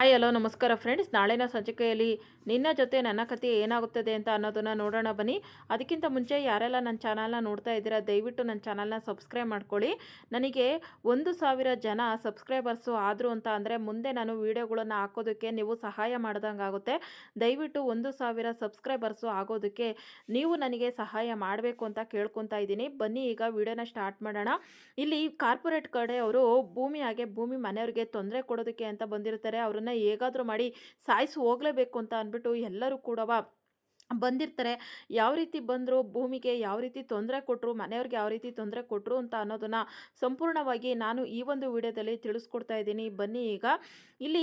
Hi hello ನಮಸ್ಕಾರ friends ನಾಳಿನ ಸಂಚಿಕೆಯಲ್ಲಿ ನಿನ್ನ ಜೊತೆ ನನ್ನ ಕಥೆ ಏನಾಗುತ್ತದೆ ಅಂತ ಅನ್ನೋದನ್ನು ನೋಡೋಣ ಬನ್ನಿ. ಅದಕ್ಕಿಂತ ಮುಂಚೆ ಯಾರೆಲ್ಲ ನನ್ನ ಚಾನಲ್ನ ನೋಡ್ತಾ ಇದ್ದೀರಾ, ದಯವಿಟ್ಟು ನನ್ನ ಚಾನಲ್ನ ಸಬ್ಸ್ಕ್ರೈಬ್ ಮಾಡ್ಕೊಳ್ಳಿ. ನನಗೆ ಒಂದು ಸಾವಿರ ಜನ ಸಬ್ಸ್ಕ್ರೈಬರ್ಸು ಆದರು ಅಂತ ಅಂದರೆ ಮುಂದೆ ನಾನು ವೀಡಿಯೋಗಳನ್ನು ಹಾಕೋದಕ್ಕೆ ನೀವು ಸಹಾಯ ಮಾಡ್ದಂಗೆ ಆಗುತ್ತೆ. ದಯವಿಟ್ಟು ಒಂದು ಸಾವಿರ ಸಬ್ಸ್ಕ್ರೈಬರ್ಸು ಆಗೋದಕ್ಕೆ ನೀವು ನನಗೆ ಸಹಾಯ ಮಾಡಬೇಕು ಅಂತ ಕೇಳ್ಕೊತಾ ಇದ್ದೀನಿ. ಬನ್ನಿ, ಈಗ ವೀಡಿಯೋನ ಸ್ಟಾರ್ಟ್ ಮಾಡೋಣ. ಇಲ್ಲಿ ಕಾರ್ಪೊರೇಟ್ ಕಡೆ ಅವರು ಭೂಮಿ ಹಾಗೆ ಭೂಮಿ ಮನೆಯವ್ರಿಗೆ ತೊಂದರೆ ಕೊಡೋದಕ್ಕೆ ಅಂತ ಬಂದಿರ್ತಾರೆ. ಅವ್ರನ್ನ ಹೇಗಾದರೂ ಮಾಡಿ ಸಾಯಿಸಿ ಹೋಗಲೇಬೇಕು ಅಂತ ಅಂದ್ಬಿಟ್ಟು ಎಲ್ಲರೂ ಕೂಡ ಬಂದಿರ್ತಾರೆ. ಯಾವ ರೀತಿ ಬಂದರು ಭೂಮಿಗೆ ಯಾವ ರೀತಿ ತೊಂದರೆ ಕೊಟ್ಟರು ಮನೆಯವ್ರಿಗೆ ಯಾವ ರೀತಿ ತೊಂದರೆ ಕೊಟ್ಟರು ಅಂತ ಅನ್ನೋದನ್ನು ಸಂಪೂರ್ಣವಾಗಿ ನಾನು ಈ ಒಂದು ವಿಡಿಯೋದಲ್ಲಿ ತಿಳಿಸ್ಕೊಡ್ತಾ ಇದ್ದೀನಿ. ಬನ್ನಿ ಈಗ. ಇಲ್ಲಿ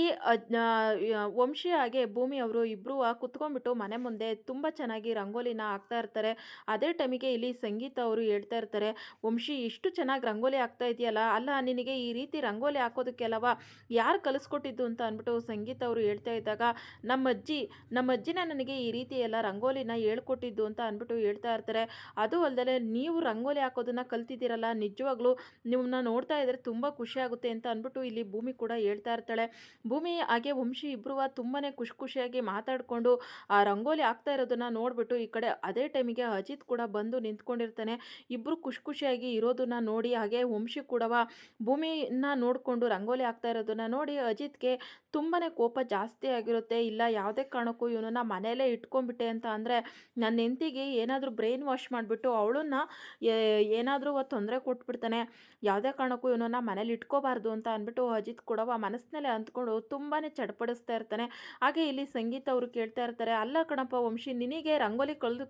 ವಂಶಿ ಹಾಗೆ ಭೂಮಿ ಅವರು ಇಬ್ಬರು ಕುತ್ಕೊಂಡ್ಬಿಟ್ಟು ಮನೆ ಮುಂದೆ ತುಂಬ ಚೆನ್ನಾಗಿ ರಂಗೋಲಿನ ಹಾಕ್ತಾ ಇರ್ತಾರೆ. ಅದೇ ಟೈಮಿಗೆ ಇಲ್ಲಿ ಸಂಗೀತ ಅವರು ಹೇಳ್ತಾ ಇರ್ತಾರೆ, ವಂಶಿ, ಇಷ್ಟು ಚೆನ್ನಾಗಿ ರಂಗೋಲಿ ಹಾಕ್ತಾ ಇದೆಯಲ್ಲ? ಅಲ್ಲ, ನಿನಗೆ ಈ ರೀತಿ ರಂಗೋಲಿ ಹಾಕೋದಕ್ಕೆಲ್ಲವ? ಯಾರು ಕಲಿಸ್ಕೊಟ್ಟಿದ್ದು? ಅಂತ ಅಂದ್ಬಿಟ್ಟು ಸಂಗೀತ ಅವರು ಹೇಳ್ತಾ ಇದ್ದಾಗ ನಮ್ಮ ಅಜ್ಜಿ ನಮ್ಮ ಅಜ್ಜಿನ ನನಗೆ ಈ ರೀತಿ ಎಲ್ಲ ರಂಗೋಲಿನ ಹೇಳ್ಕೊಟ್ಟಿದ್ದು ಅಂತ ಅಂದ್ಬಿಟ್ಟು ಹೇಳ್ತಾ ಇರ್ತಾರೆ. ಅದು ಅಲ್ಲದೆ ನೀವು ರಂಗೋಲಿ ಹಾಕೋದನ್ನ ಕಲ್ತಿದ್ದೀರಲ್ಲ, ನಿಜವಾಗ್ಲೂ ನಿಮ್ಮನ್ನ ನೋಡ್ತಾ ಇದ್ರೆ ತುಂಬ ಖುಷಿ ಆಗುತ್ತೆ ಅಂತ ಅಂದ್ಬಿಟ್ಟು ಇಲ್ಲಿ ಭೂಮಿ ಕೂಡ ಹೇಳ್ತಾ ಇರ್ತಾಳೆ. ಭೂಮಿ ಹಾಗೆ ವಂಶಿ ಇಬ್ಬರು ತುಂಬಾ ಖುಷಿ ಖುಷಿಯಾಗಿ ಮಾತಾಡಿಕೊಂಡು ಆ ರಂಗೋಲಿ ಹಾಕ್ತಾ ಇರೋದನ್ನ ನೋಡಿಬಿಟ್ಟು ಈ ಕಡೆ ಅದೇ ಟೈಮಿಗೆ ಅಜಿತ್ ಕೂಡ ಬಂದು ನಿಂತ್ಕೊಂಡಿರ್ತಾನೆ. ಇಬ್ಬರು ಖುಷಿ ಖುಷಿಯಾಗಿ ಇರೋದನ್ನ ನೋಡಿ ಹಾಗೆ ವಂಶಿ ಕೂಡ ಭೂಮಿನ ನೋಡಿಕೊಂಡು ರಂಗೋಲಿ ಹಾಕ್ತಾ ಇರೋದನ್ನ ನೋಡಿ ಅಜಿತ್ಗೆ ತುಂಬಾ ಕೋಪ ಜಾಸ್ತಿ ಆಗಿರುತ್ತೆ. ಇಲ್ಲ, ಯಾವುದೇ ಕಾರಣಕ್ಕೂ ಇವನನ್ನ ಮನೆಯಲ್ಲೇ ಇಟ್ಕೊಂಡ್ಬಿಟ್ಟೆ ಅಂತ ಅಂತ ಅಂದರೆ ನನ್ನ ಹೆಂಡತಿಗೆ ಏನಾದರೂ ಬ್ರೈನ್ ವಾಶ್ ಮಾಡಿಬಿಟ್ಟು ಅವಳನ್ನ ಏನಾದರೂ ತೊಂದರೆ ಕೊಟ್ಬಿಡ್ತಾನೆ. ಯಾವುದೇ ಕಾರಣಕ್ಕೂ ಇವನನ್ನು ಮನೇಲಿ ಇಟ್ಕೋಬಾರ್ದು ಅಂತ ಅಂದ್ಬಿಟ್ಟು ಅಜಿತ್ ಕೊಡವ ಮನಸ್ಸಿನಲ್ಲೇ ಅಂದ್ಕೊಂಡು ತುಂಬಾ ಚಡಪಡಿಸ್ತಾ ಇರ್ತಾನೆ. ಹಾಗೆ ಇಲ್ಲಿ ಸಂಗೀತ ಅವರು ಕೇಳ್ತಾ ಇರ್ತಾರೆ, ಅಲ್ಲ ಕಣಪ್ಪ ವಂಶಿ, ನಿನಗೆ ರಂಗೋಲಿ ಕಲಿದು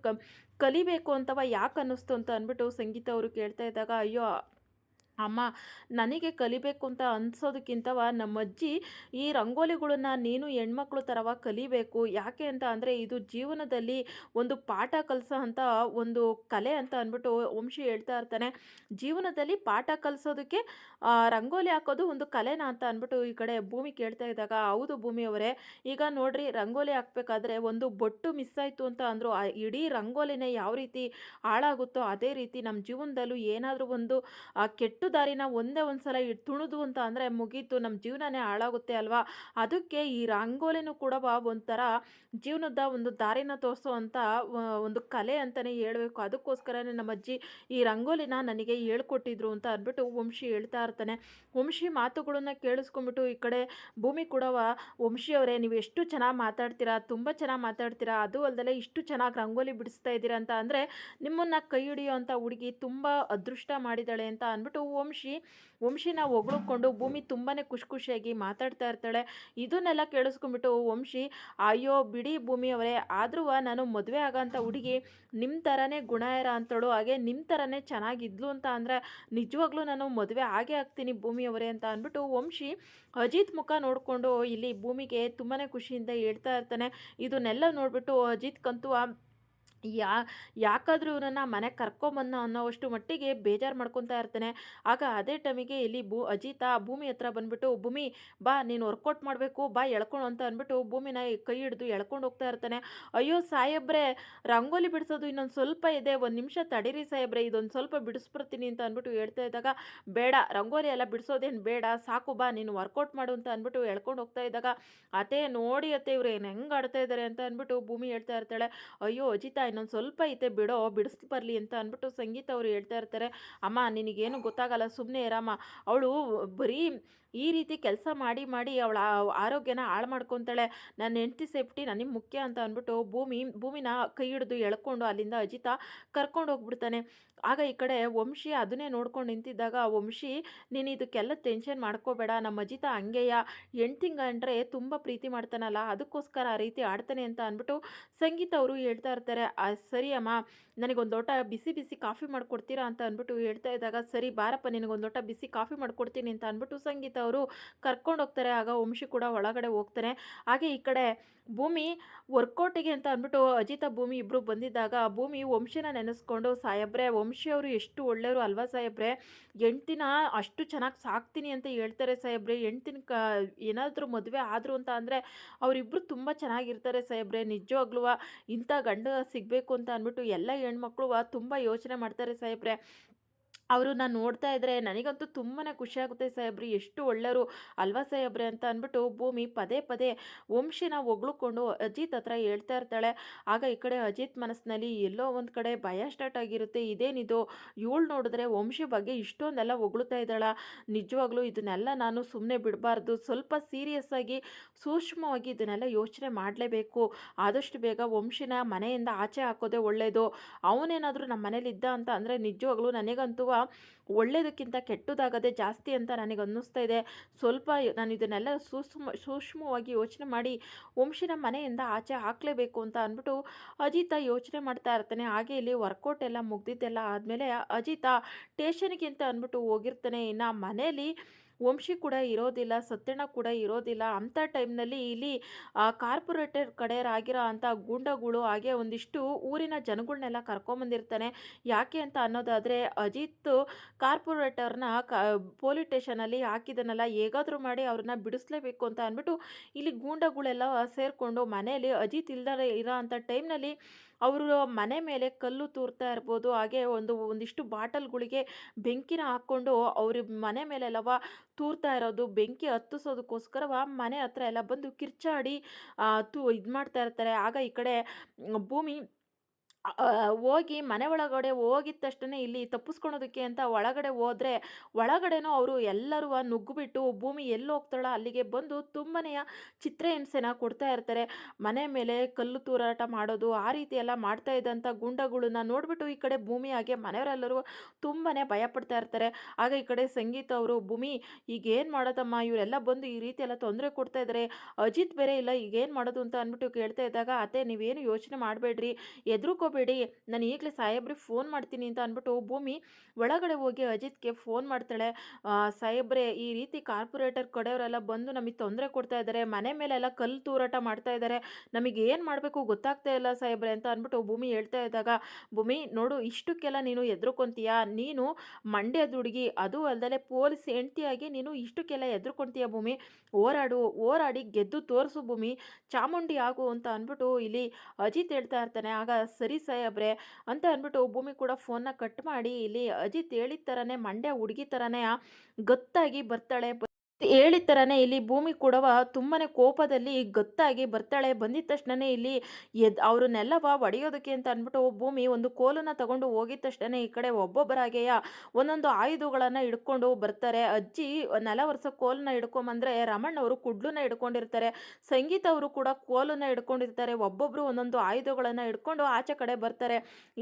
ಕಲಿಬೇಕು ಅಂತವ ಯಾಕೆ ಅನ್ನಿಸ್ತು? ಅಂತ ಅಂದ್ಬಿಟ್ಟು ಸಂಗೀತ ಅವರು ಕೇಳ್ತಾ ಇದ್ದಾಗ, ಅಯ್ಯೋ ಅಮ್ಮ, ನನಗೆ ಕಲಿಬೇಕು ಅಂತ ಅನ್ಸೋದಕ್ಕಿಂತ ನಮ್ಮ ಅಜ್ಜಿ ಈ ರಂಗೋಲಿಗಳನ್ನ ನೀನು ಹೆಣ್ಮಕ್ಳು ಥರವ ಕಲಿಬೇಕು. ಯಾಕೆ ಅಂತ ಅಂದರೆ ಇದು ಜೀವನದಲ್ಲಿ ಒಂದು ಪಾಠ ಕಲಿಸೋ ಅಂತ ಒಂದು ಕಲೆ ಅಂತ ಅಂದ್ಬಿಟ್ಟು ವಂಶಿ ಹೇಳ್ತಾ ಇರ್ತಾನೆ. ಜೀವನದಲ್ಲಿ ಪಾಠ ಕಲಿಸೋದಕ್ಕೆ ರಂಗೋಲಿ ಹಾಕೋದು ಒಂದು ಕಲೆನಾ ಅಂತ ಅಂದ್ಬಿಟ್ಟು ಈ ಕಡೆ ಭೂಮಿ ಕೇಳ್ತಾ ಇದ್ದಾಗ, ಹೌದು ಭೂಮಿಯವರೇ, ಈಗ ನೋಡ್ರಿ ರಂಗೋಲಿ ಹಾಕ್ಬೇಕಾದ್ರೆ ಒಂದು ಬೊಟ್ಟು ಮಿಸ್ ಆಯಿತು ಅಂತ ಅಂದರು. ಇಡೀ ರಂಗೋಲಿನೇ ಯಾವ ರೀತಿ ಹಾಳಾಗುತ್ತೋ ಅದೇ ರೀತಿ ನಮ್ಮ ಜೀವನದಲ್ಲೂ ಏನಾದರೂ ಒಂದು ಕೆಟ್ಟ ಕೆಟ್ಟು ದಾರಿನ ಒಂದೇ ಒಂದು ಸಲ ತುಣಿದು ಅಂತ ಅಂದರೆ ಮುಗೀತು ನಮ್ಮ ಜೀವನನೇ ಹಾಳಾಗುತ್ತೆ ಅಲ್ವಾ? ಅದಕ್ಕೆ ಈ ರಂಗೋಲಿನೂ ಕೂಡ ಒಂಥರ ಜೀವನದ ಒಂದು ದಾರಿನ ತೋರಿಸೋ ಅಂತ ಒಂದು ಕಲೆ ಅಂತಲೇ ಹೇಳಬೇಕು. ಅದಕ್ಕೋಸ್ಕರನೇ ನಮ್ಮ ಅಜ್ಜಿ ಈ ರಂಗೋಲಿನ ನನಗೆ ಹೇಳ್ಕೊಟ್ಟಿದ್ರು ಅಂತ ಅಂದ್ಬಿಟ್ಟು ವಂಶಿ ಹೇಳ್ತಾ ಇರ್ತಾನೆ. ವಂಶಿ ಮಾತುಗಳನ್ನ ಕೇಳಿಸ್ಕೊಂಡ್ಬಿಟ್ಟು ಈ ಕಡೆ ಭೂಮಿ ಕೂಡವ ವಂಶಿಯವರೇ ನೀವು ಎಷ್ಟು ಚೆನ್ನಾಗಿ ಮಾತಾಡ್ತೀರಾ, ತುಂಬ ಚೆನ್ನಾಗಿ ಮಾತಾಡ್ತೀರಾ, ಅದು ಅಲ್ಲದೆ ಇಷ್ಟು ಚೆನ್ನಾಗಿ ರಂಗೋಲಿ ಬಿಡಿಸ್ತಾ ಇದ್ದೀರಾ ಅಂತ ಅಂದರೆ ನಿಮ್ಮನ್ನು ಕೈ ಹಿಡಿಯೋ ಅಂಥ ಹುಡುಗಿ ತುಂಬ ಅದೃಷ್ಟ ಮಾಡಿದ್ದಾಳೆ ಅಂತ ಅಂದ್ಬಿಟ್ಟು ವಂಶಿ ವಂಶಿನ ಹೊಗಳಿಕೊಂಡು ಭೂಮಿ ತುಂಬಾ ಖುಷಿ ಖುಷಿಯಾಗಿ ಮಾತಾಡ್ತಾ ಇರ್ತಾಳೆ. ಇದನ್ನೆಲ್ಲ ಕೇಳಿಸ್ಕೊಂಡ್ಬಿಟ್ಟು ವಂಶಿ, ಅಯ್ಯೋ ಬಿಡಿ ಭೂಮಿ ಅವರೇ ಆದ್ರೂ ನಾನು ಮದುವೆ ಆಗೋಂಥ ಹುಡುಗಿ ನಿಮ್ಮ ಥರನೇ ಗುಣ ಇರ ಅಂತಳು. ಹಾಗೆ ನಿಮ್ಮ ಥರನೇ ಚೆನ್ನಾಗಿದ್ಲು ಅಂತ ಅಂದರೆ ನಿಜವಾಗ್ಲೂ ನಾನು ಮದುವೆ ಆಗೇ ಆಗ್ತೀನಿ ಭೂಮಿ ಅವರೇ ಅಂತ ಅಂದ್ಬಿಟ್ಟು ವಂಶಿ ಅಜಿತ್ ಮುಖ ನೋಡಿಕೊಂಡು ಇಲ್ಲಿ ಭೂಮಿಗೆ ತುಂಬಾ ಖುಷಿಯಿಂದ ಹೇಳ್ತಾ ಇರ್ತಾನೆ. ಇದನ್ನೆಲ್ಲ ನೋಡಿಬಿಟ್ಟು ಅಜಿತ್ ಕಂತು ಯಾ ಯಾಕಾದರೂ ಇವನನ್ನು ಮನೆಗೆ ಕರ್ಕೊಂಬನ್ನೋ ಅನ್ನೋವಷ್ಟು ಮಟ್ಟಿಗೆ ಬೇಜಾರು ಮಾಡ್ಕೊತಾ ಇರ್ತಾನೆ. ಆಗ ಅದೇ ಟೈಮಿಗೆ ಇಲ್ಲಿ ಭೂ ಅಜಿತ ಭೂಮಿ ಹತ್ರ ಬಂದುಬಿಟ್ಟು, ಭೂಮಿ, ಬಾ, ನೀನು ವರ್ಕೌಟ್ ಮಾಡಬೇಕು, ಬಾ ಎಳ್ಕೊಂಡು ಅಂತ ಅಂದ್ಬಿಟ್ಟು ಭೂಮಿನ ಕೈ ಹಿಡಿದು ಎಳ್ಕೊಂಡು ಹೋಗ್ತಾ ಇರ್ತಾನೆ. ಅಯ್ಯೋ ಸಾಹೇಬ್ರೆ, ರಂಗೋಲಿ ಬಿಡಿಸೋದು ಇನ್ನೊಂದು ಸ್ವಲ್ಪ ಇದೆ, ಒಂದು ನಿಮಿಷ ತಡೀರಿ ಸಾಹೇಬ್ರೆ, ಇದೊಂದು ಸ್ವಲ್ಪ ಬಿಡಿಸ್ಬಿಡ್ತೀನಿ ಅಂತ ಅಂದ್ಬಿಟ್ಟು ಹೇಳ್ತಾ ಇದ್ದಾಗ, ಬೇಡ, ರಂಗೋಲಿ ಎಲ್ಲ ಬಿಡಿಸೋದೇನು ಬೇಡ, ಸಾಕು ಬಾ, ನೀನು ವರ್ಕೌಟ್ ಮಾಡು ಅಂತ ಅಂದ್ಬಿಟ್ಟು ಎಳ್ಕೊಂಡು ಹೋಗ್ತಾ ಇದ್ದಾಗ ಅದೇ ನೋಡಿ ಅತ್ತೆ, ಇವ್ರು ಏನು ಹೆಂಗೆ ಆಡ್ತಾ ಇದ್ದಾರೆ ಅಂತ ಅಂದ್ಬಿಟ್ಟು ಭೂಮಿ ಹೇಳ್ತಾ ಇರ್ತಾಳೆ. ಅಯ್ಯೋ ಅಜಿತ ಇನ್ನೊಂದು ಸ್ವಲ್ಪ ಐತೆ ಬಿಡೋ, ಬಿಡಿಸ್ ಬರಲಿ ಅಂತ ಅಂದ್ಬಿಟ್ಟು ಸಂಗೀತ ಅವರು ಹೇಳ್ತಾ ಇರ್ತಾರೆ. ಅಮ್ಮ, ನಿನಗೇನು ಗೊತ್ತಾಗಲ್ಲ ಸುಮ್ಮನೆ ಇರಮ್ಮ. ಅವಳು ಬರೀ ಈ ರೀತಿ ಕೆಲಸ ಮಾಡಿ ಮಾಡಿ ಅವಳ ಆರೋಗ್ಯನ ಹಾಳು ಮಾಡ್ಕೊತಾಳೆ. ನನ್ನ ಹೆಂಡತಿ ಸೇಫ್ಟಿ ನನಗೆ ಮುಖ್ಯ ಅಂತ ಅಂದ್ಬಿಟ್ಟು ಭೂಮಿ, ಭೂಮಿನ ಕೈ ಹಿಡಿದು ಎಳ್ಕೊಂಡು ಅಲ್ಲಿಂದ ಅಜಿತ ಕರ್ಕೊಂಡು ಹೋಗ್ಬಿಡ್ತಾನೆ. ಆಗ ಈ ಕಡೆ ವಂಶಿ ಅದನ್ನೇ ನೋಡ್ಕೊಂಡು ನಿಂತಿದ್ದಾಗ ವಂಶಿ, ನೀನು ಇದಕ್ಕೆಲ್ಲ ಟೆನ್ಷನ್ ಮಾಡ್ಕೋಬೇಡ. ನಮ್ಮ ಅಜಿತ ಹಂಗೆಯ? ಹೆಣ್ತಿಂಗಂಡ್ರೆ ತುಂಬ ಪ್ರೀತಿ ಮಾಡ್ತಾನಲ್ಲ, ಅದಕ್ಕೋಸ್ಕರ ಆ ರೀತಿ ಆಡ್ತಾನೆ ಅಂತ ಅಂದ್ಬಿಟ್ಟು ಸಂಗೀತ ಅವರು ಹೇಳ್ತಾ ಇರ್ತಾರೆ. ಸರಿ ಅಮ್ಮ, ನನಗೊಂದು ಲೋಟ ಬಿಸಿ ಬಿಸಿ ಕಾಫಿ ಮಾಡಿಕೊಡ್ತೀರಾ ಅಂತ ಅಂದ್ಬಿಟ್ಟು ಹೇಳ್ತಾ ಇದ್ದಾಗ, ಸರಿ ಬಾರಪ್ಪ, ನಿನಗೊಂದು ಲೋಟ ಬಿಸಿ ಕಾಫಿ ಮಾಡ್ಕೊಡ್ತೀನಿ ಅಂತ ಅಂದ್ಬಿಟ್ಟು ಸಂಗೀತ ಅವರು ಕರ್ಕೊಂಡು ಹೋಗ್ತಾರೆ, ಆಗ ವಂಶಿ ಕೂಡ ಒಳಗಡೆ ಹೋಗ್ತಾರೆ ಹಾಗೆ ಈ ಕಡೆ ಭೂಮಿ ವರ್ಕೌಟಿಗೆ ಅಂತ ಅಂದ್ಬಿಟ್ಟು ಅಜಿತ, ಭೂಮಿ ಇಬ್ಬರು ಬಂದಿದ್ದಾಗ ಭೂಮಿ ವಂಶಿನ ನೆನೆಸ್ಕೊಂಡು, ಸಾಹೇಬ್ರೆ ವಂಶಿ ಅವರು ಎಷ್ಟು ಒಳ್ಳೆಯವರು ಅಲ್ವಾ ಸಾಹೇಬ್ರೆ? ಹೆಂಡ್ತಿನ ಅಷ್ಟು ಚೆನ್ನಾಗಿ ಸಾಕ್ತೀನಿ ಅಂತ ಹೇಳ್ತಾರೆ ಸಾಹೇಬ್ರೆ. ಹೆಂಡ್ತಿನ ಕ, ಏನಾದರೂ ಮದುವೆ ಆದರೂ ಅಂತ ಅಂದರೆ ಅವರಿಬ್ಬರು ತುಂಬ ಚೆನ್ನಾಗಿರ್ತಾರೆ ಸಾಹೇಬ್ರೆ. ನಿಜವಾಗ್ಲೂ ಇಂಥ ಗಂಡ ಸಿಗಬೇಕು ಅಂತ ಅಂದ್ಬಿಟ್ಟು ಎಲ್ಲ ಹೆಣ್ಮಕ್ಳು ತುಂಬ ಯೋಚನೆ ಮಾಡ್ತಾರೆ ಸಾಹೇಬ್ರೆ. ಅವ್ರನ್ನ ನೋಡ್ತಾ ಇದ್ರೆ ನನಗಂತೂ ತುಂಬಾ ಖುಷಿಯಾಗುತ್ತೆ ಸಾಹೇಬ್ರಿ, ಎಷ್ಟು ಒಳ್ಳೆಯರು ಅಲ್ವಾ ಸಾಹೇಬ್ರೆ ಅಂತ ಅಂದ್ಬಿಟ್ಟು ಭೂಮಿ ಪದೇ ಪದೇ ವಂಶಿನ ಒಗ್ಳುಕೊಂಡು ಅಜಿತ್ ಹತ್ರ ಹೇಳ್ತಾ ಇರ್ತಾಳೆ. ಆಗ ಈ ಕಡೆ ಅಜಿತ್ ಮನಸ್ಸಿನಲ್ಲಿ ಎಲ್ಲೋ ಒಂದು ಕಡೆ ಭಯ ಸ್ಟಾರ್ಟ್ ಆಗಿರುತ್ತೆ. ಇದೇನಿದು? ಇವಳು ನೋಡಿದ್ರೆ ವಂಶಿ ಬಗ್ಗೆ ಇಷ್ಟೊಂದೆಲ್ಲ ಒಗಳುತ್ತಾ ಇದ್ದಾಳ? ನಿಜವಾಗ್ಲೂ ಇದನ್ನೆಲ್ಲ ನಾನು ಸುಮ್ಮನೆ ಬಿಡಬಾರ್ದು. ಸ್ವಲ್ಪ ಸೀರಿಯಸ್ ಆಗಿ, ಸೂಕ್ಷ್ಮವಾಗಿ ಇದನ್ನೆಲ್ಲ ಯೋಚನೆ ಮಾಡಲೇಬೇಕು. ಆದಷ್ಟು ಬೇಗ ವಂಶಿನ ಮನೆಯಿಂದ ಆಚೆ ಹಾಕೋದೇ ಒಳ್ಳೆಯದು ಅವನೇನಾದರೂ ನಮ್ಮ ಮನೇಲಿ ಇದ್ದ ಅಂತ ಅಂದರೆ ನಿಜವಾಗ್ಲೂ ನನಗಂತೂ ಒಳ್ಳೆಯದಕ್ಕಿಂತ ಕೆಟ್ಟದಾಗದೆ ಜಾಸ್ತಿ ಅಂತ ನನಗೆ ಅನ್ನಿಸ್ತಾ ಇದೆ. ಸ್ವಲ್ಪ ನಾನು ಇದನ್ನೆಲ್ಲ ಸೂಕ್ಷ್ಮ, ಸೂಕ್ಷ್ಮವಾಗಿ ಯೋಚನೆ ಮಾಡಿ ವಂಶಿನ ಮನೆಯಿಂದ ಆಚೆ ಹಾಕಲೇಬೇಕು ಅಂತ ಅಂದ್ಬಿಟ್ಟು ಅಜಿತ ಯೋಚನೆ ಮಾಡ್ತಾ ಇರ್ತಾನೆ. ಹಾಗೆ ಇಲ್ಲಿ ವರ್ಕೌಟ್ ಎಲ್ಲ ಮುಗ್ದಿದ್ದೆಲ್ಲ ಆದಮೇಲೆ ಅಜಿತ ಟೇಷನ್ಗಿಂತ ಅಂದ್ಬಿಟ್ಟು ಹೋಗಿರ್ತಾನೆ. ಇನ್ನು ಮನೇಲಿ ವಂಶಿ ಕೂಡ ಇರೋದಿಲ್ಲ, ಸತ್ಯಣ್ಣ ಕೂಡ ಇರೋದಿಲ್ಲ. ಅಂಥ ಟೈಮ್ನಲ್ಲಿ ಇಲ್ಲಿ ಕಾರ್ಪೊರೇಟರ್ ಕಡೆಯರಾಗಿರೋ ಅಂಥ ಗೂಂಡಗಳು ಹಾಗೆ ಒಂದಿಷ್ಟು ಊರಿನ ಜನಗಳನ್ನೆಲ್ಲ ಕರ್ಕೊಂಬಂದಿರ್ತಾನೆ. ಯಾಕೆ ಅಂತ ಅನ್ನೋದಾದರೆ, ಅಜಿತ್ ಕಾರ್ಪೊರೇಟರ್ನ ಕ, ಪೊಲೀಸ್ ಸ್ಟೇಷನಲ್ಲಿ ಹಾಕಿದನಲ್ಲ ಹೇಗಾದರೂ ಮಾಡಿ ಅವ್ರನ್ನ ಬಿಡಿಸ್ಲೇಬೇಕು ಅಂತ ಅಂದ್ಬಿಟ್ಟು ಇಲ್ಲಿ ಗೂಂಡಗಳೆಲ್ಲ ಸೇರಿಕೊಂಡು ಮನೆಯಲ್ಲಿ ಅಜಿತ್ ಇಲ್ದಲೇ ಇರೋ ಅಂಥ ಟೈಮ್ನಲ್ಲಿ ಅವರು ಮನೆ ಮೇಲೆ ಕಲ್ಲು ತೂರ್ತಾ ಇರ್ಬೋದು, ಹಾಗೆ ಒಂದು ಒಂದಿಷ್ಟು ಬಾಟಲ್ಗಳಿಗೆ ಬೆಂಕಿನ ಹಾಕ್ಕೊಂಡು ಅವ್ರ ಮನೆ ಮೇಲೆಲ್ಲವ ತೂರ್ತಾ ಇರೋದು, ಬೆಂಕಿ ಹತ್ತಿಸೋದಕ್ಕೋಸ್ಕರ ಮನೆ ಹತ್ರ ಎಲ್ಲ ಬಂದು ಕಿರ್ಚಾಡಿ ತೂ ಇದು ಮಾಡ್ತಾ ಇರ್ತಾರೆ. ಆಗ ಈ ಕಡೆ ಭೂಮಿ ಹೋಗಿ ಮನೆ ಒಳಗಡೆ ಹೋಗಿದ ತಕ್ಷಣ ಇಲ್ಲಿ ತಪ್ಪಿಸ್ಕೊಳೋದಕ್ಕೆ ಅಂತ ಒಳಗಡೆ ಹೋದರೆ ಒಳಗಡೆನೂ ಅವರು ಎಲ್ಲರೂ ನುಗ್ಗಿಬಿಟ್ಟು ಭೂಮಿ ಎಲ್ಲಿ ಹೋಗ್ತಾಳೋ ಅಲ್ಲಿಗೆ ಬಂದು ತುಂಬನೆಯ ಚಿತ್ರಹಿಂಸೆನ ಕೊಡ್ತಾ ಇರ್ತಾರೆ. ಮನೆ ಮೇಲೆ ಕಲ್ಲು ತೂರಾಟ ಮಾಡೋದು, ಆ ರೀತಿ ಎಲ್ಲ ಮಾಡ್ತಾ ಇದ್ದಂಥ ಗುಂಡಗಳನ್ನ ನೋಡ್ಬಿಟ್ಟು ಈ ಕಡೆ ಭೂಮಿ ಹಾಗೆ ಮನೆಯವರೆಲ್ಲರೂ ತುಂಬಾ ಭಯಪಡ್ತಾ ಇರ್ತಾರೆ. ಆಗ ಈ ಕಡೆ ಸಂಗೀತ ಅವರು, "ಭೂಮಿ ಈಗೇನು ಮಾಡೋದಮ್ಮ? ಇವರೆಲ್ಲ ಬಂದು ಈ ರೀತಿ ಎಲ್ಲ ತೊಂದರೆ ಕೊಡ್ತಾ ಇದ್ದಾರೆ. ಅಜಿತ್ ಬೇರೆ ಇಲ್ಲ, ಈಗೇನು ಮಾಡೋದು?" ಅಂತ ಅಂದ್ಬಿಟ್ಟು ಕೇಳ್ತಾ ಇದ್ದಾಗ, "ಅತ್ತೆ ನೀವೇನು ಯೋಚನೆ ಮಾಡಬೇಡ್ರಿ, ಹೆದ್ರುಕೋ ಬೇಡಿ, ನಾನು ಈಗಲೇ ಸಾಹೇಬ್ರಿಗೆ ಫೋನ್ ಮಾಡ್ತೀನಿ ಅಂತ ಅಂದ್ಬಿಟ್ಟು ಭೂಮಿ ಒಳಗಡೆ ಹೋಗಿ ಅಜಿತ್ಗೆ ಫೋನ್ ಮಾಡ್ತಾಳೆ. ಸಾಹೇಬ್ರೆ, ಈ ರೀತಿ ಕಾರ್ಪೊರೇಟರ್ ಕಡೆಯವರೆಲ್ಲ ಬಂದು ನಮಗೆ ತೊಂದರೆ ಕೊಡ್ತಾ ಇದ್ದಾರೆ ಮನೆ ಮೇಲೆಲ್ಲ ಕಲ್ಲು ತೂರಾಟ ಮಾಡ್ತಾ ಇದ್ದಾರೆ ನಮಗೆ ಏನು ಮಾಡಬೇಕು ಗೊತ್ತಾಗ್ತಾ ಇಲ್ಲ ಸಾಹೇಬ್ರೆ ಅಂತ ಅಂದ್ಬಿಟ್ಟು ಭೂಮಿ ಹೇಳ್ತಾ ಇದ್ದಾಗ, ಭೂಮಿ ನೋಡು, ಇಷ್ಟಕ್ಕೆಲ್ಲ ನೀನು ಎದ್ರುಕೊಂತೀಯ, ನೀನು ಮಂಡ್ಯದ ಹುಡುಗಿ ಅದು ಅಲ್ಲದೆ ಪೊಲೀಸ್ ಹೆಂಡ್ತಿಯಾಗಿ ನೀನು ಇಷ್ಟಕ್ಕೆಲ್ಲ ಎದ್ರುಕೊಂತೀಯ ಭೂಮಿ, ಹೋರಾಡು, ಹೋರಾಡಿ ಗೆದ್ದು ತೋರಿಸು ಭೂಮಿ, ಚಾಮುಂಡಿ ಆಗು ಅಂತ ಅಂದ್ಬಿಟ್ಟು ಇಲ್ಲಿ ಅಜಿತ್ ಹೇಳ್ತಾ ಇರ್ತಾನೆ. ಆಗ ಸರಿ ಸಾಹೇಬ್ರೆ ಅಂತ ಅಂದ್ಬಿಟ್ಟು ಭೂಮಿ ಕೂಡ ಫೋನ್ನ ಕಟ್ ಮಾಡಿ ಇಲ್ಲಿ ಅಜಿತ್ ಹೇಳಿದ ಥರನೇ ಮಂಡ್ಯ ಹುಡುಗಿ ಥರನೇ ಗತ್ತಾಗಿ ಬರ್ತಾಳೆ. ಹೇಳಿದ ಥರನೇ ಇಲ್ಲಿ ಭೂಮಿ ಕೂಡವ ತುಂಬಾ ಕೋಪದಲ್ಲಿ ಗೊತ್ತಾಗಿ ಬರ್ತಾಳೆ. ಬಂದಿದ ತಕ್ಷಣನೇ ಇಲ್ಲಿ ಎದ್ ಅವ್ರನ್ನೆಲ್ಲವ ಒಡೆಯೋದಕ್ಕೆ ಅಂತ ಅಂದ್ಬಿಟ್ಟು ಭೂಮಿ ಒಂದು ಕೋಲನ್ನ ತಗೊಂಡು ಹೋಗಿದ ತಕ್ಷಣ ಈ ಕಡೆ ಒಬ್ಬೊಬ್ಬರಾಗೆಯ ಒಂದೊಂದು ಆಯುಧಗಳನ್ನು ಹಿಡ್ಕೊಂಡು ಬರ್ತಾರೆ. ಅಜ್ಜಿ ನೆಲ ವರ್ಷ ಕೋಲನ್ನ ಹಿಡ್ಕೊಂಬಂದ್ರೆ ರಮಣ್ಣವರು ಕುಡ್ಲನ್ನ ಹಿಡ್ಕೊಂಡಿರ್ತಾರೆ. ಸಂಗೀತ ಅವರು ಕೂಡ ಕೋಲನ್ನ ಹಿಡ್ಕೊಂಡಿರ್ತಾರೆ. ಒಬ್ಬೊಬ್ಬರು ಒಂದೊಂದು ಆಯುಧಗಳನ್ನು ಹಿಡ್ಕೊಂಡು ಆಚೆ ಕಡೆ ಬರ್ತಾರೆ.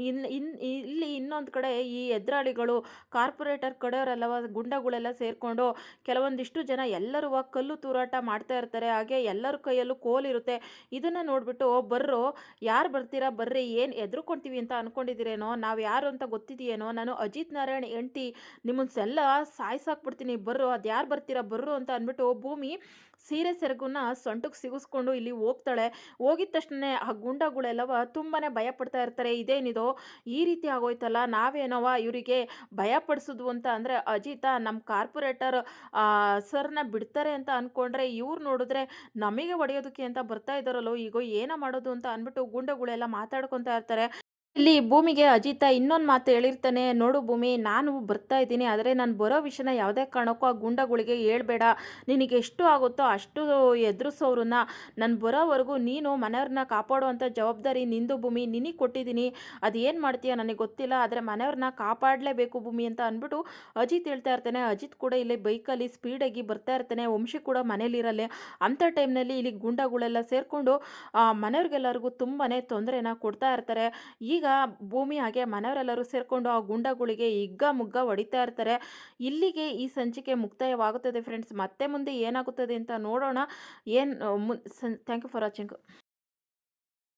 ಇನ್ ಇನ್, ಇಲ್ಲಿ ಇನ್ನೊಂದು ಕಡೆ ಈ ಎದುರಾಳಿಗಳು, ಕಾರ್ಪೊರೇಟರ್ ಕಡೆಯವರೆಲ್ಲವ ಗುಂಡಗಳೆಲ್ಲ ಸೇರಿಕೊಂಡು ಕೆಲವೊಂದಿಷ್ಟು ಜನ ಎಲ್ಲರೂ ಕಲ್ಲು ತೂರಾಟ ಮಾಡ್ತಾ ಇರ್ತಾರೆ, ಹಾಗೆ ಎಲ್ಲರ ಕೈಯಲ್ಲೂ ಕೋಲಿರುತ್ತೆ ಇದನ್ನು ನೋಡಿಬಿಟ್ಟು ಬರ್ರೋ, ಯಾರು ಬರ್ತೀರಾ, ಬರ್ರಿ, ಏನು ಎದ್ರುಕೊಂತೀವಿ ಅಂತ ಅಂದ್ಕೊಂಡಿದ್ದೀರೇನೋ ನಾವು ಯಾರು ಅಂತ ಗೊತ್ತಿದೆಯೇನೋ, ನಾನು ಅಜಿತ್ ನಾರಾಯಣ್ ಹೆಂಡ್ತಿ ನಿಮ್ಮನ್ನೆಲ್ಲ ಸಾಯ್ಸಾಕ್ಬಿಡ್ತೀನಿ, ಬರ್ರೋ, ಅದು ಯಾರು ಬರ್ತೀರಾ, ಬರ್ರು ಅಂತ ಅಂದ್ಬಿಟ್ಟು ಭೂಮಿ ಸೀರೆ ಸೆರಗುನ ಸೊಂಟಕ್ಕೆ ಸಿಗಿಸ್ಕೊಂಡು ಇಲ್ಲಿ ಹೋಗ್ತಾಳೆ. ಹೋಗಿದ ತಕ್ಷಣ ಆ ಗುಂಡಗಳೆಲ್ಲವ ತುಂಬಾ ಭಯ ಪಡ್ತಾ ಇರ್ತಾರೆ. ಇದೇನಿದು ಈ ರೀತಿ ಆಗೋಯ್ತಲ್ಲ ನಾವೇನವ ಇವರಿಗೆ ಭಯ ಪಡಿಸೋದು ಅಂತ ಅಂದರೆ, ಅಜಿತ ನಮ್ಮ ಕಾರ್ಪೊರೇಟರ್ ಸರ್ನ ಬಿಡ್ತಾರೆ ಅಂತ ಅಂದ್ಕೊಂಡ್ರೆ ಇವ್ರು ನೋಡಿದ್ರೆ ನಮಗೆ ಹೊಡೆಯೋದಕ್ಕೆ ಅಂತ ಬರ್ತಾ ಇದ್ದಾರಲ್ಲೋ, ಈಗ ಏನ ಮಾಡೋದು ಅಂತ ಅಂದ್ಬಿಟ್ಟು ಗುಂಡಗಳೆಲ್ಲ ಮಾತಾಡ್ಕೊತಾ ಇರ್ತಾರೆ. ಇಲ್ಲಿ ಭೂಮಿಗೆ ಅಜಿತ ಇನ್ನೊಂದು ಮಾತು ಹೇಳಿರ್ತಾನೆ, ನೋಡು ಭೂಮಿ, ನಾನು ಬರ್ತಾ ಇದ್ದೀನಿ, ಆದರೆ ನಾನು ಬರೋ ವಿಷಯನ ಯಾವುದೇ ಕಾರಣಕ್ಕೂ ಆ ಗುಂಡಗಳಿಗೆ ಹೇಳ್ಬೇಡ. ನಿನಗೆ ಎಷ್ಟು ಆಗುತ್ತೋ ಅಷ್ಟು ಎದುರಿಸೋರನ್ನ ನಾನು ಬರೋವರೆಗೂ ನೀನು ಮನೆಯವ್ರನ್ನ ಕಾಪಾಡುವಂಥ ಜವಾಬ್ದಾರಿ ನಿಂದು ಭೂಮಿ, ನಿನಗೆ ಕೊಟ್ಟಿದ್ದೀನಿ. ಅದು ಏನು ಮಾಡ್ತೀಯ ನನಗೆ ಗೊತ್ತಿಲ್ಲ, ಆದರೆ ಮನೆಯವ್ರನ್ನ ಕಾಪಾಡಲೇಬೇಕು ಭೂಮಿ ಅಂತ ಅಂದ್ಬಿಟ್ಟು ಅಜಿತ್ ಹೇಳ್ತಾ ಇರ್ತಾನೆ. ಅಜಿತ್ ಕೂಡ ಇಲ್ಲಿ ಬೈಕಲ್ಲಿ ಸ್ಪೀಡಾಗಿ ಬರ್ತಾ ಇರ್ತಾನೆ. ವಂಶಿ ಕೂಡ ಮನೇಲಿರಲ್ಲೇ ಅಂಥ ಟೈಮ್ನಲ್ಲಿ ಇಲ್ಲಿ ಗುಂಡಗಳೆಲ್ಲ ಸೇರಿಕೊಂಡು ಮನೆಯವ್ರಿಗೆಲ್ಲರಿಗೂ ತುಂಬಾ ತೊಂದರೆನ ಕೊಡ್ತಾ ಇರ್ತಾರೆ. ಈಗ ಈಗ ಭೂಮಿ ಹಾಗೆ ಮನೆಯವರೆಲ್ಲರೂ ಸೇರಿಕೊಂಡು ಆ ಗುಂಡಗಳಿಗೆ ಹಿಗ್ಗ ಮುಗ್ಗ ಹೊಡಿತಾ ಇರ್ತಾರೆ. ಇಲ್ಲಿಗೆ ಈ ಸಂಚಿಕೆ ಮುಕ್ತಾಯವಾಗುತ್ತದೆ ಫ್ರೆಂಡ್ಸ್ ಮತ್ತೆ ಮುಂದೆ ಏನಾಗುತ್ತದೆ ಅಂತ ನೋಡೋಣ. ಏನು ಥ್ಯಾಂಕ್ ಯು ಫಾರ್ ವಾಚಿಂಗ್